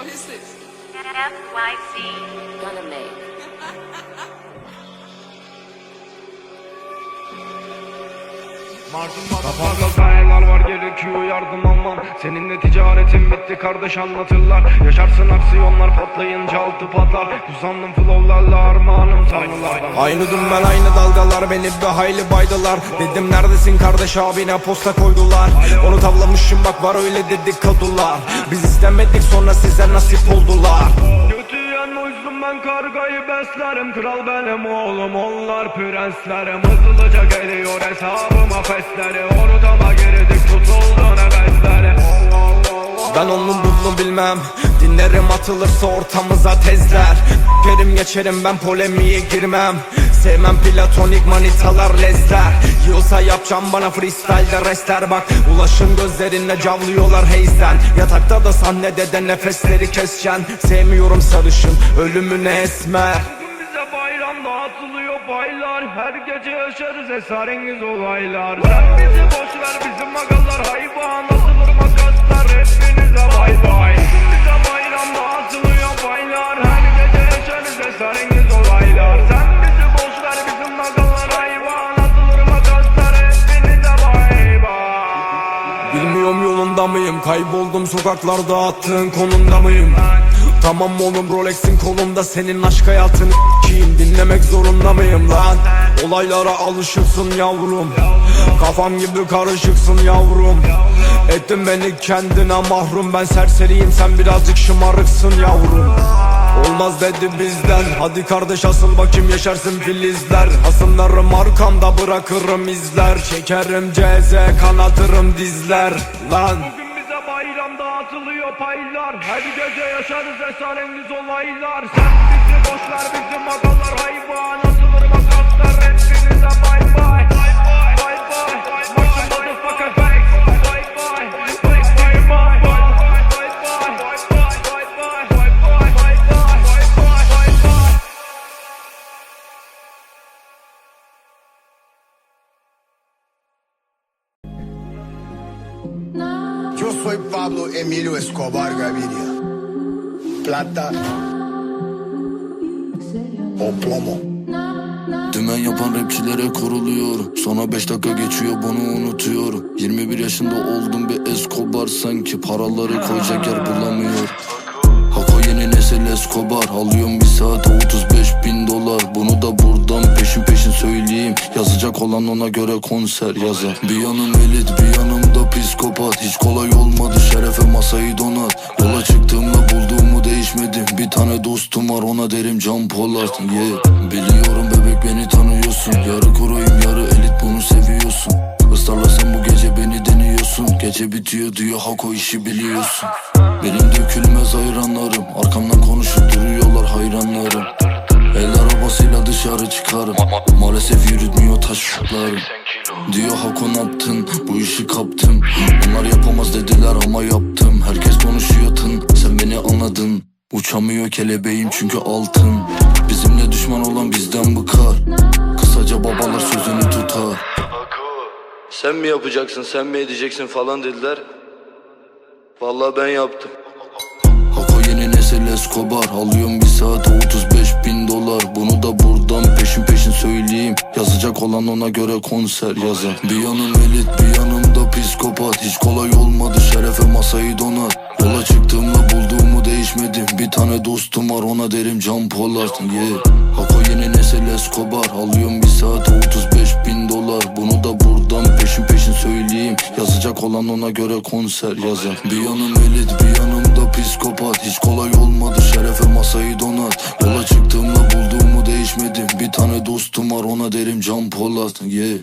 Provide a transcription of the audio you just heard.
What is this? FYC. Gonna make. Kafamda sayılar var gerekiyor yardım almam Seninle ticaretin bitti kardeş anlatırlar. Yaşarsın aksiyonlar patlayınca altı patlar. Uzandım flowlarla armağanım tanrılar Aynı dümen aynı dalgalar beni bir hayli baydılar. Dedim neredesin kardeş? abine posta koydular. Onu tavlamışım bak var öyle dedikodular Biz istemedik sonra size nasip oldular Ben kargayı beslerim. Kral benim oğlum onlar prenslerim. Hızlıca geliyor hesabıma fesleri Ortama girdik tutuldu nefesleri Ben onun bunu bilmem. Dinlerim atılırsa ortamıza tezler. Gerim geçerim ben polemiğe girmem. Sevmem platonik manitalar lezler Yiyorsa yapacağım bana freestyle'de restler bak. Ulaşın gözlerinle cavlıyorlar heysen Yatakta da sahnede de nefesleri keseceksin. Sevmiyorum sarışın ölümüne esmer bize bayram dağıtılıyor paylar Her gece yaşarız esrarengiz olaylar. Sen bizi boş ver bizim Yolunda mıyım? Kayboldum sokaklarda attığın konumda mıyım? Tamam oğlum Rolex'in kolumda senin aşk hayatını kim Dinlemek zorunda mıyım lan? Olaylara alışıksın yavrum. Kafam gibi karışıksın yavrum. Ettin beni kendine mahrum. Ben serseriyim sen birazcık şımarıksın yavrum Olmaz dedi bizden. Hadi kardeş asıl bakayım yaşarsın filizler. Hasımlarım arkamda bırakırım izler. Çekerim ceze kanatırım dizler. Lan. Bugün bize bayram dağıtılıyor paylar. Her gece yaşarız esrarengiz olaylar. Sen bizi boş ver Yo soy Pablo Emilio Escobar Gaviria. Plata o plomo. Dümen yapan rapçilere kuruluyorum Sonra 5 dakika geçiyor bunu unutuyorum 21 yaşında oldum bir Escobar Sanki paraları koyacak yer bulamıyorum Hako yeni nesil Escobar Alıyorum bir saate 35 olan ona göre konser yazar. Bir yanım elit bir yanımda psikopat. Hiç kolay olmadı şerefe masayı donat. Yola çıktığımda bulduğumu değişmedim. Bir tane dostum var ona derim Can Polat. Yeah. Biliyorum bebek beni tanıyorsun. Yarı kuruyum yarı elit bunu seviyorsun. Islarlasan bu gece beni deniyorsun. Gece bitiyor diyor Hako işi biliyorsun. Benim dökülmez hayranlarım. Arkamdan konuşup duruyorlar hayranlarım dışarı çıkarım. Maalesef yürütmüyor taşlarım Diyor Hako yaptın bu işi kaptım Onlar yapamaz dediler ama yaptım. Herkes konuşuyor tın. Sen beni anladın. Uçamıyor kelebeğim çünkü altın. Bizimle düşman olan bizden bıkar Kısaca babalar sözünü tutar. Sen mi yapacaksın sen mi edeceksin falan dediler. Vallahi ben yaptım yeni nesil Escobar Alıyorum bir saate 35 bin dolar. Bunu da buradan peşin peşin söyleyeyim. Yazacak olan ona göre konser yazar Bir yanım elit bir yanımda psikopat. Hiç kolay olmadı şerefe masayı donat Yola çıktığımda bulduğumu değişmedim. Bir tane dostum var ona derim Can Polat. Yeah. Hako yeni nesil Escobar Alıyorum bir saate 35 bin dolar olan ona göre konser yazar. Bir yanım elit bir yanımda psikopat. Hiç kolay olmadı şerefe masayı donat. Yola çıktığımda bulduğumu değişmedim. Bir tane dostum var ona derim Can Polat. Yeah.